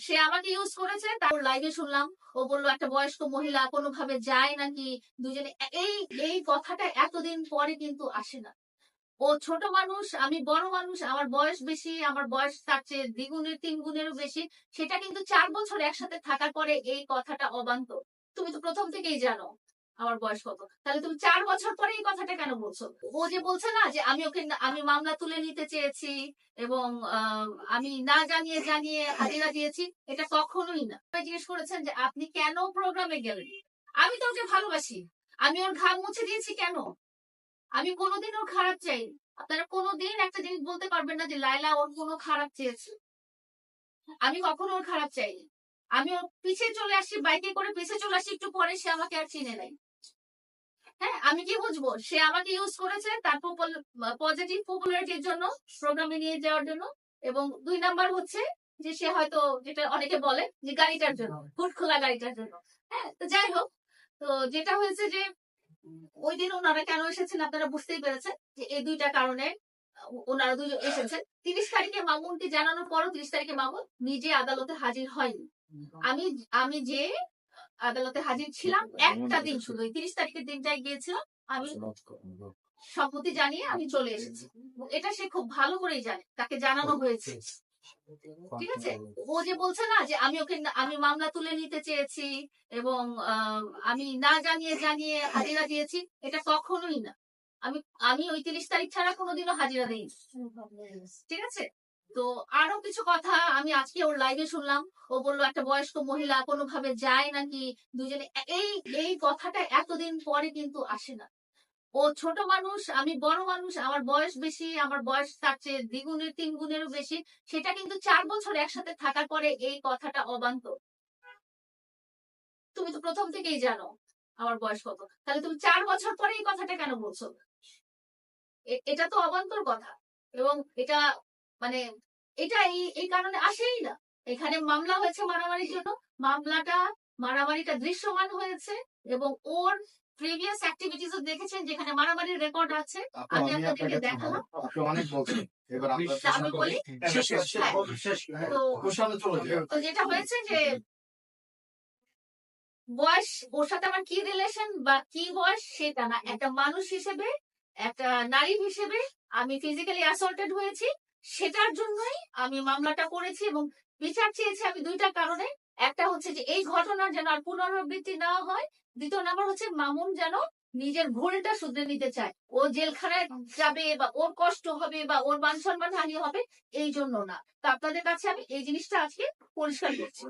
সে আমাকে ইউজ করেছে, তারপর লাইভে শুনলাম। ও বলল, একটা বয়স্ক মহিলা, কোনোভাবে যায় নাকি? দুজনে, এই এই কথাটা এতদিন পরে কিন্তু আসে না। ও ছোট মানুষ, আমি বড় মানুষ, আমার বয়স বেশি, আমার বয়স তার চেয়ে দ্বিগুণের তিন গুণেরও বেশি। সেটা কিন্তু চার বছর একসাথে থাকার পরে এই কথাটা অবান্ত তুমি তো প্রথম থেকেই জানো। আমার বয়স কত? তাহলে তুমি চার বছর পরে এই কথাটা কেন বলছো? ও যে বলছে না যে আমি ওকে আমি মামলা তুলে নিতে চেয়েছি এবং আমি না জানিয়ে জানিয়ে হাজিরা দিয়েছি, এটা কখনোই না। জিজ্ঞেস করেছেন যে আপনি কেন প্রোগ্রামে গেলেন? আমি তো ওকে ভালোবাসি। আমি ওর ঘাম মুছে দিয়েছি কেন? আমি কোনোদিন ওর খারাপ চাই আপনারা কোনোদিন একটা জিনিস বলতে পারবেন না যে লাইলা ওর কোনো খারাপ চেয়েছে। আমি কখনো ওর খারাপ চাইনি। আমি ওর পিছে চলে আসি, বাইকে করে পিছে চলে আসি, একটু পরে সে আমাকে আর চিনে নাই। আমি কি বুঝব? সে আমাকে ইউজ করেছে তার পজিটিভ পপুলারিটির জন্য প্রোগ্রামে নিয়ে যাওয়ার জন্য এবং দুই নাম্বার হচ্ছে যে সে হয়তো যেটা অনেকে বলে যে গাড়িটার জন্য হুট খোলা গাড়িটার জন্য। হ্যাঁ তো যাই হোক, তো যেটা হয়েছে যে ওই দিন ওনারা কেন এসেছেন আপনারা বুঝতেই পেরেছেন যে এই দুইটা কারণে ওনারা দুজন এসেছেন। তিরিশ তারিখে মামুনকে জানানোর পরও তিরিশ তারিখে মামুন নিজে আদালতে হাজির হয়নি। আমি আমি যে আদালতে হাজির ছিলাম একটা দিন শুধু। ওই তিরিশ তারিখের দিনটায় গিয়েছিলাম আমি সম্মতি জানিয়ে আমি চলে এসেছি। এটা সে খুব ভালো করেই জানে তাকে জানানো হয়েছে। ঠিক আছে? ও যে বলছে না যে আমি ওকে আমি মামলা তুলে নিতে চেয়েছি এবং আহ, আমি না জানিয়ে জানিয়ে হাজিরা দিয়েছি এটা কখনোই না। আমি আমি ওই তিরিশ তারিখ ছাড়া কোনোদিনও হাজিরা দিইনি। ঠিক আছে? তো আরও কিছু কথা আমি আজকে ওর লাইভে শুনলাম। ও বলল, একটা বয়স্ক মহিলা কোনোভাবে যায় নাকি? দুজনে এই এই কথাটা এতদিন পরে কিন্তু আসে না। ও ছোট মানুষ, আমি বড় মানুষ, আমার বয়স বেশি, আমার বয়স তার চেয়ে দ্বিগুণের তিন গুণেরও বেশি। সেটা কিন্তু চার বছর একসাথে থাকার পরে এই কথাটা অবান্তর। তুমি তো প্রথম থেকেই জানো আমার বয়স কত। তাহলে তুমি চার বছর পরে এই কথাটা কেন বলছো? এটা তো অবান্তর কথা। এবং এটা মানে এটা এই এই কারণে আসেই না। এখানে মামলা হয়েছে মারামারির জন্য। মামলাটা মারামারিটা দৃশ্যমান হয়েছে এবং ওর প্রিভিয়াস অ্যাক্টিভিটিস দেখেছেন যেখানে মারামারির রেকর্ড আছে। আমি আপনাদেরকে দেখাবো। অনেক বলছেন। এবার আমি বলি? হ্যাঁ। হ্যাঁ তো কোশ্চেনে চলে যাই তো যেটা হয়েছে যে বয়স ওর সাথে আমার কি রিলেশন বা কি বয়স সেটা না। একটা মানুষ হিসেবে একটা নারী হিসেবে আমি ফিজিক্যালি অ্যাসল্টেড হয়েছি। সেটার জন্যই আমি মামলাটা করেছি এবং বিচার চেয়েছি আমি দুইটা কারণে। একটা হচ্ছে যে এই ঘটনার যেন আর পুনরাবৃত্তি না হয়। দ্বিতীয় নাম্বার হচ্ছে মামুন যেন নিজের ভুলটা শুধরে নিতে চায়। ও জেলখানায় যাবে বা ওর কষ্ট হবে বা ওর মান সম্মান হানি হবে, এই জন্য না। তো আপনাদের কাছে আমি এই জিনিসটা আজকে পরিষ্কার করছি।